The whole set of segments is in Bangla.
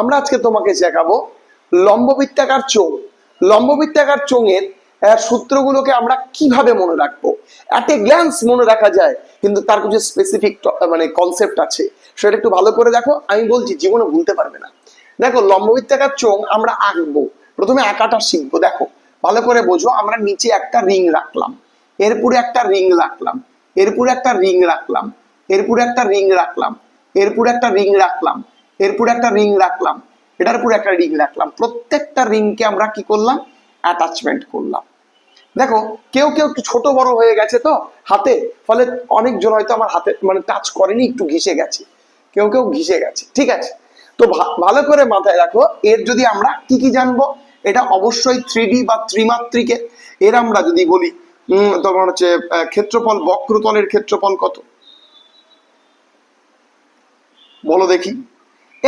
আমরা আজকে তোমাকে শেখাবো লম্ববৃত্তাকার চোঙ। লম্ববৃত্তাকার চোঙের সূত্রগুলোকে আমরা কীভাবে মনে রাখব? অ্যাট এ গ্ল্যান্স মনে রাখা যায়, কিন্তু তার কিছু স্পেসিফিক মানে কনসেপ্ট আছে। সেটা একটু ভালো করে দেখো, আমি বলছি, জীবনে ভুলতে পারবে না। দেখো, লম্ববৃত্তাকার চোঙ আমরা আঁকবো। প্রথমে আঁকাটা শিখব, দেখো। ভালো করে বোঝো, আমরা নিচে একটা রিং রাখলাম। এরপরে একটা রিং রাখলাম। এরপরে একটা রিং রাখলাম। এরপরে একটা রিং রাখলাম। এরপরে একটা রিং রাখলাম। এরপরে একটা রিং রাখলাম। এটার উপরে একটা রিং রাখলাম। প্রত্যেকটা রিংকে আমরা কি করলাম? অ্যাটাচমেন্ট করলাম। দেখো, কেউ কেউ একটু ছোট বড় হয়ে গেছে তো হাতে, ফলে অনেকজন হয়তো আমার হাতে মানে টাচ করেনি, একটু ঘিসে গেছে। কেউ কেউ ঘিসে গেছে, ঠিক আছে? তো ভালো করে মাথায় রাখো, এর যদি আমরা কি কি জানব? এটা অবশ্যই থ্রি বা ত্রিমাত্রিকে, এর আমরা যদি বলি তোমার হচ্ছে ক্ষেত্রফল, বক্রতলের ক্ষেত্রফল কত? বলো দেখি।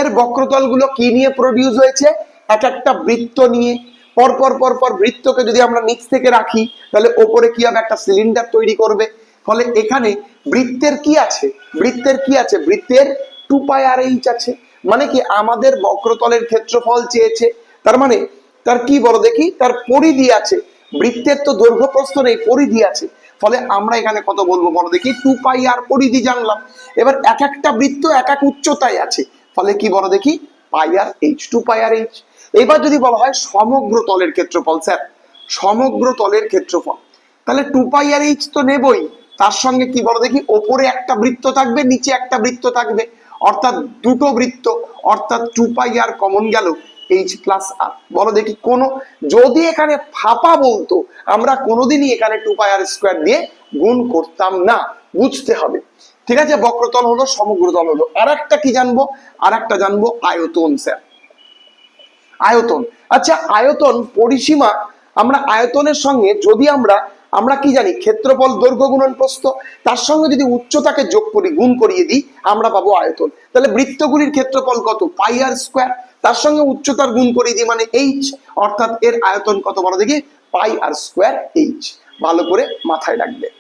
এর বক্রতলগুলো কি নিয়ে প্রডিউস হয়েছে? এক একটা বৃত্ত নিয়ে। পর পর পর পর বৃত্তকে যদি আমরা নিচ থেকে রাখি, তাহলে ওপরে কি হবে? একটা সিলিন্ডার তৈরি করবে। ফলে এখানে বৃত্তের কি আছে? বৃত্তের কি আছে? বৃত্তের টু পাই আর এইচ আছে। মানে কি? আমাদের বক্রতলের ক্ষেত্রফল চেয়েছে। তার মানে তার কি বলো দেখি? তার পরিধি আছে। বৃত্তের তো দৈর্ঘ্য প্রস্থ নেই, পরিধি আছে। ফলে আমরা এখানে কত বলব বলো দেখি? টু পাই আর পরিধি জানলাম। এবার এক একটা বৃত্ত এক এক উচ্চতায় আছে। ফলে কি বলো দেখি? Pi r h two pi r h এবার যদি বলা হয় সমগ্র তলের ক্ষেত্রফল, স্যার, সমগ্র তলের ক্ষেত্রফল। তাহলে টু পাই আর এইচ তো নেবই। তার সঙ্গে কি বলো দেখি? ওপরে একটা বৃত্ত থাকবে, নিচে একটা বৃত্ত থাকবে। অর্থাৎ দুটো বৃত্ত, অর্থাৎ টু পাই আর কমন গেল এইচ প্লাস আর বলো দেখি কোন, যদি এখানে ফাঁপা বলতো, আমরা কোনোদিনই এখানে টু পাই আর স্কোয়ার দিয়ে গুণ করতাম না। বুঝতে হবে। ঠিক আছে? বক্রতল হলো সমগ্র সমগ্রতল হলো। আর একটা কি জানব? আর একটা জানব আয়তন, স্যার। আয়তন। আচ্ছা আয়তন পরিসীমা আমরা আয়তনের সঙ্গে যদি আমরা আমরা কি জানি, ক্ষেত্রফল দৈর্ঘ্য গুণন প্রস্থ, তার সঙ্গে যদি উচ্চতাকে যোগ করি, গুণ করিয়ে দিই, আমরা পাবো আয়তন। তাহলে বৃত্তগুলির ক্ষেত্রফল কত? Pi r square. তার সঙ্গে উচ্চতার গুণ করিয়ে দিই মানে এইচ, অর্থাৎ এর আয়তন কত বড় দেখি? Pi r square h. ভালো করে মাথায় রাখবে।